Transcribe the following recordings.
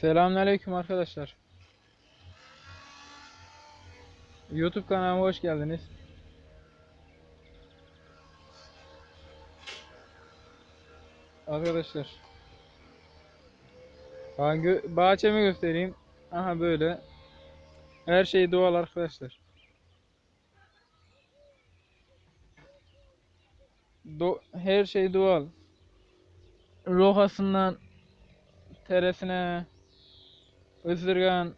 Selamünaleyküm arkadaşlar. YouTube kanalıma hoş geldiniz. Arkadaşlar. Gö- bahçemi göstereyim. Aha böyle. Her şey doğal arkadaşlar. Do her şey doğal. Rohasından teresine ısırgan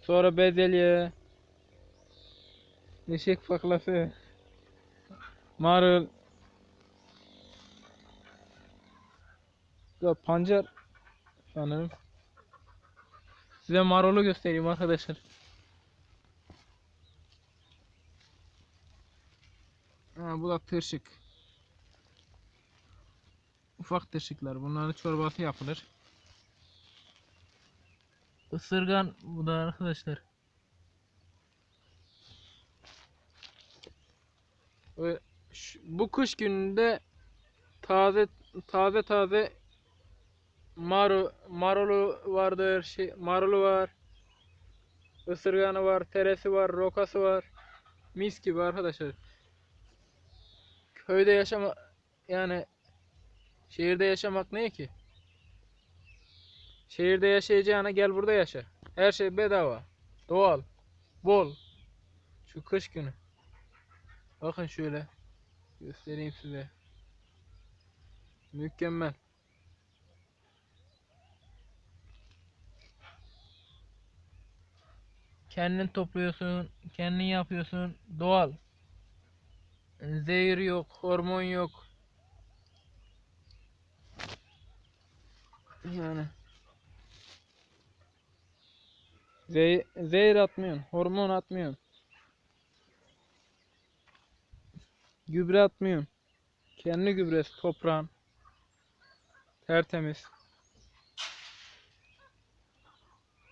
sonra bezelye eşek faklası. Marul. Ya pancar sanırım. Size marulu göstereyim arkadaşlar. Ha, bu da tırşık. Ufak tırşıklar. Bunların çorbası yapılır Isırgan bu da arkadaşlar. Ve şu- bu kış gününde taze taze taze maru marulu vardır, şey marulu var. Isırganı var, teresi var, rokası var. Mis gibi arkadaşlar. Köyde yaşama yani şehirde yaşamak ne ki? Şehirde yaşayacağına gel burada yaşa. Her şey bedava. Doğal. Bol. Şu kış günü. Bakın şöyle. Göstereyim size. Mükemmel. Kendin topluyorsun, kendin yapıyorsun. Doğal. Zehir yok, hormon yok. Yani Zehir, zehir atmıyorsun, hormon atmıyorsun. Gübre atmıyorsun. Kendi gübresi toprağın. Tertemiz.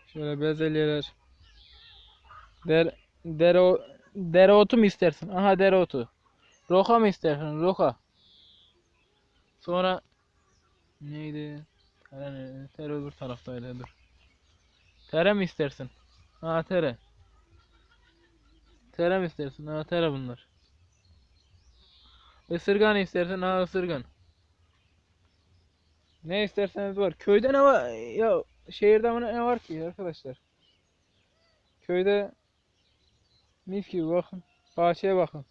Şöyle bezelyeler. Der, dere, dereotu mu istersin? Aha dereotu. Roka mı istersin? Roka. Sonra neydi? Tere öbür taraftaydı dur. Tere mi istersin? Ha tere. Tere mi istersin? Ha tere bunlar. Isırgan istersen ha ısırgan. Ne isterseniz var. Köyde ne var? Ya şehirde ne var ki arkadaşlar? Köyde mis gibi bakın. Bahçeye bakın.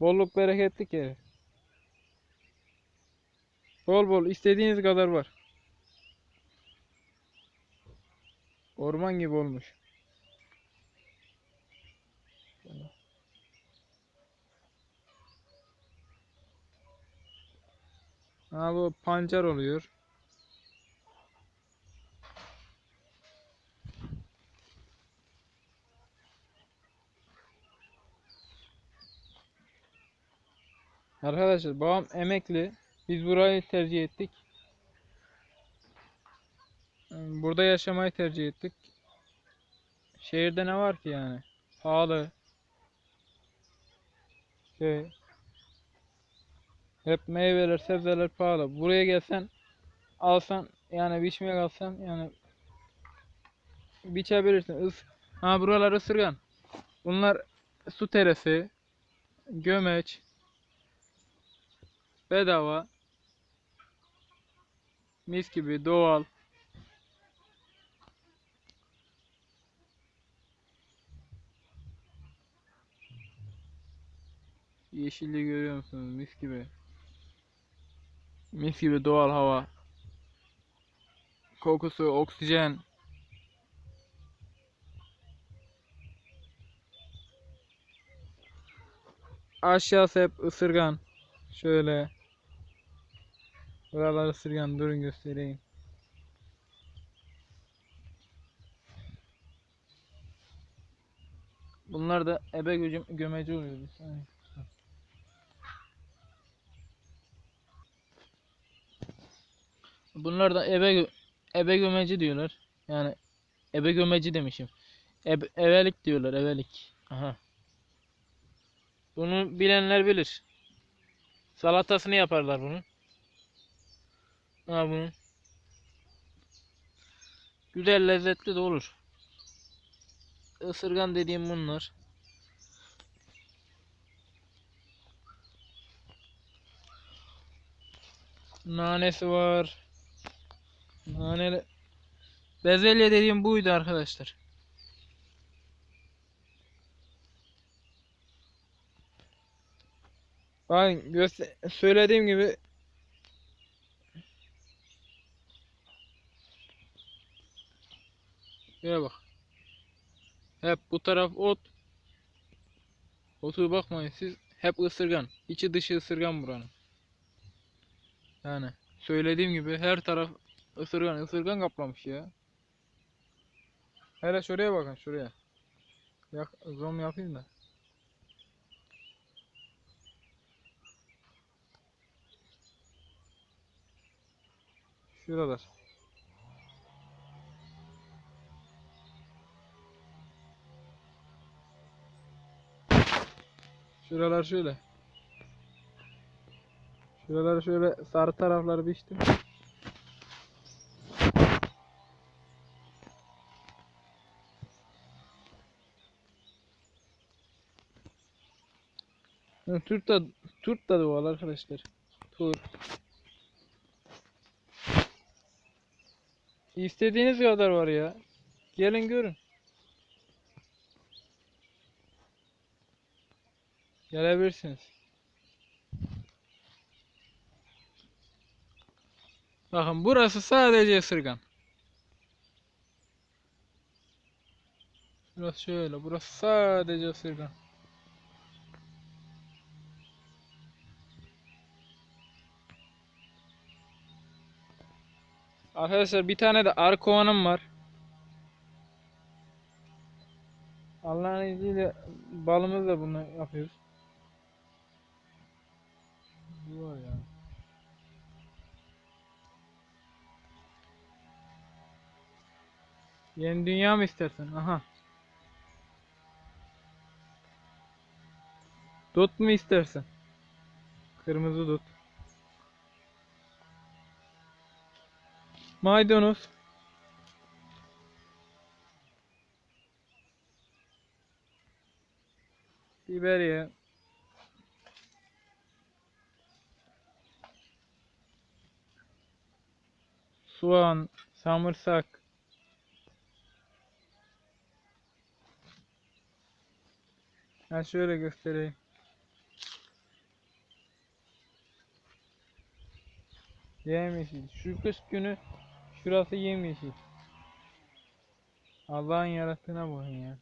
Bolluk bereketlik yeri. Bol bol istediğiniz kadar var. Orman gibi olmuş. Ha bu pancar oluyor. Arkadaşlar babam emekli. Biz burayı tercih ettik. Burada yaşamayı tercih ettik. Şehirde ne var ki yani? Pahalı. Şey. Hep meyveler, sebzeler pahalı. Buraya gelsen alsan yani biçmeye kalsan yani biçebilirsin. Is ha buralar ısırgan. Bunlar su teresi, gömeç, bedava, mis gibi doğal. Yeşilliği görüyor musunuz? Mis gibi. Mis gibi doğal hava. Kokusu, oksijen. Aşağısı hep ısırgan. Şöyle. Buralar ısırgan. Durun göstereyim. Bunlar da ebe gömeci oluyor. Bir saniye. Bunlar da ebe ebe gömeci diyorlar. Yani ebe gömeci demişim. Ebe, evelik diyorlar, evelik. Aha. Bunu bilenler bilir. Salatasını yaparlar bunun. Ha bunun. Güzel lezzetli de olur. Isırgan dediğim bunlar. Nanesi var. Nane Bezelye dediğim buydu arkadaşlar. Göster söylediğim gibi Şuraya bak. Hep bu taraf ot. Otu bakmayın siz hep ısırgan. İçi dışı ısırgan buranın. Yani söylediğim gibi her taraf ısırgan ısırgan kaplamış ya. Hele şuraya bakın şuraya. Yak, zoom yapayım da. Şuralar. Şuralar şöyle. Şuraları şöyle sarı tarafları biçtim. Ha, Turp da turp da doğal arkadaşlar. Turp. İstediğiniz kadar var ya. Gelin görün. Gelebilirsiniz. Bakın burası sadece ısırgan. Burası şöyle. Burası sadece ısırgan. Arkadaşlar bir tane de arı kovanım var. Allah'ın izniyle balımızla bunu yapıyoruz. Bu var ya. Yeni dünya mı istersen? Aha. Dut mu istersen? Kırmızı dut. Maydanoz. Biberiye. Soğan, samırsak. Ben şöyle göstereyim. Yemyeşil. Şu kış günü şurası yemyeşil. Allah'ın yarattığına bakın ya.